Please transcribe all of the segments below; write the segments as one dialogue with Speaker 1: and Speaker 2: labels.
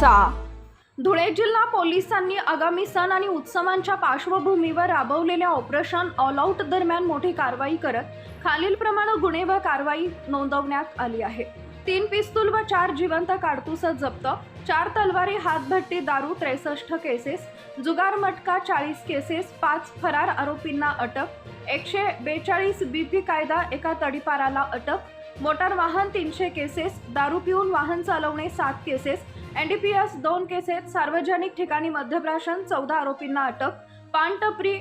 Speaker 1: करायचा धुळे जिल्हा पोलिसांनी आगामी सण आणि उत्सवांच्या पार्श्वभूमीवर राबवलेल्या ऑपरेशन ऑल आऊट दरम्यान मोठी कारवाई करत खालीलप्रमाणे गुन्हे व कारवाई नोंदवण्यात आली आहे. तीन पिस्तूल व चार जिवंत काडतुस जप्त चार तलवारी हातभट्टी दारू त्रेसष्ट केसेस जुगार मटका चाळीस केसेस पाच फरार आरोपींना अटक एकशे बेचाळीस बीपी कायदा एका तडीपाराला अटक मोटार वाहन तीनशे केसेस दारू पिऊन वाहन चालवणे सात केसेस एनडीपीएस दोन केसेस सार्वजनिक ठिकाणी मध्यप्राशन चौदा आरोपींना अटक पानटपरी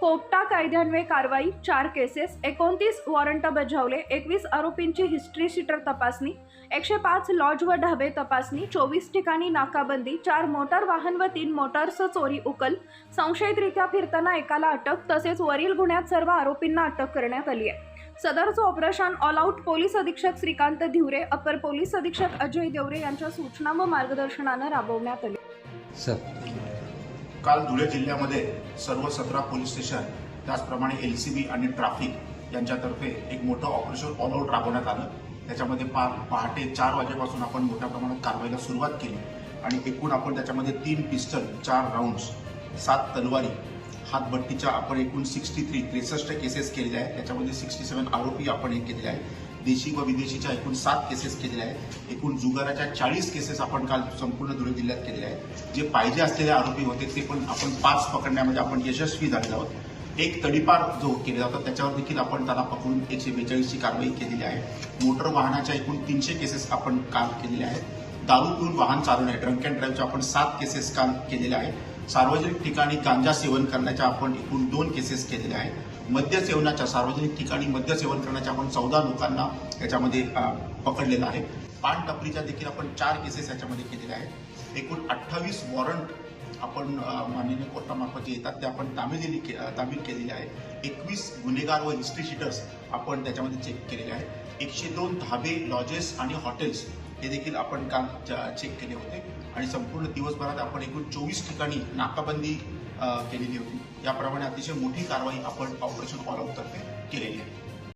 Speaker 1: पोपटा कायद्यान्वये कारवाई चार केसेस एकोणतीस वॉरंट बजावले एकवीस आरोपींची हिस्ट्री शीटर तपासणी एकशे पाच लॉज व ढाबे तपासणी चोवीस ठिकाणी नाकाबंदी चार मोटार वाहन व तीन मोटार्स चोरी उकल संशयितरित्या फिरताना एकाला अटक तसेच वरील गुन्ह्यात सर्व आरोपींना अटक करण्यात आली आहे. सदरचं ऑपरेशन ऑल आऊट पोलीस अधीक्षक श्रीकांत धिवरे अपर पोलीस अधीक्षक अजय देवरे यांच्या सूचना व मार्गदर्शनानं राबवण्यात आले.
Speaker 2: सर.
Speaker 3: काल धुळे जिल्ह्यामध्ये सर्व सतरा पोलीस स्टेशन त्याचप्रमाणे एल सी बी आणि ट्रॅफिक यांच्यातर्फे एक मोठं ऑपरेशन ऑल आऊट राबवण्यात आलं. त्याच्यामध्ये पा पहाटे चार वाजेपासून आपण मोठ्या प्रमाणात कारवाईला सुरुवात केली आणि एकूण आपण त्याच्यामध्ये तीन पिस्टल चार राऊंड्स सात तलवारी हातभट्टीच्या आपण एकूण सिक्स्टी थ्री त्रेसष्ट केसेस केलेल्या आहेत. त्याच्यामध्ये सिक्स्टी सेवन आरोपी आपण हे केलेले आहेत. देशी व विदेशीच्या एकूण सात केसेस केलेल्या आहेत. एकूण जुगाराच्या चाळीस केसेस आपण काल संपूर्ण धुळे जिल्ह्यात केलेल्या आहेत. जे पाहिजे असलेले आरोपी होते ते पण आपण पाच पकडण्यामध्ये आपण यशस्वी झालेलो आहोत. एक तडीपार जो केला जातो त्याच्यावर देखील आपण त्याला पकडून एकशे बेचाळीसची कारवाई केलेली आहे. मोटर वाहनाच्या एकूण तीनशे केसेस आपण काल केलेल्या आहेत. दारू पिऊन वाहन चालवणे ड्रंक अँड ड्राईव्हच्या आपण सात केसेस काल केलेल्या आहेत. सार्वजनिक ठिकाणी गांजा सेवन करण्याच्या आपण एकूण दोन केसेस केलेल्या आहेत. मद्य सेवनाच्या सार्वजनिक ठिकाणी मद्य सेवन करण्याच्या आपण चौदा लोकांना याच्यामध्ये पकडलेलं आहे. पान टपरीच्या देखील आपण चार केसेस याच्यामध्ये केलेल्या आहेत. एकूण अठ्ठावीस वॉरंट आपण माननीय कोर्टामार्फत जे येतात ते आपण तामील दिली के- तामील केलेली आहे. एकवीस गुन्हेगार व हिस्ट्री शीटर्स आपण त्याच्यामध्ये चेक केलेले आहेत. एकशे दोन धाबे लॉजेस आणि हॉटेल्स हे देखील आपण काल चेक केले होते. आणि संपूर्ण दिवसभरात आपण एकूण चोवीस ठिकाणी नाकाबंदी केलेली होती. याप्रमाणे अतिशय मोठी कारवाई आपण ऑपरेशन ऑल आउटतर्फे केलेली आहे.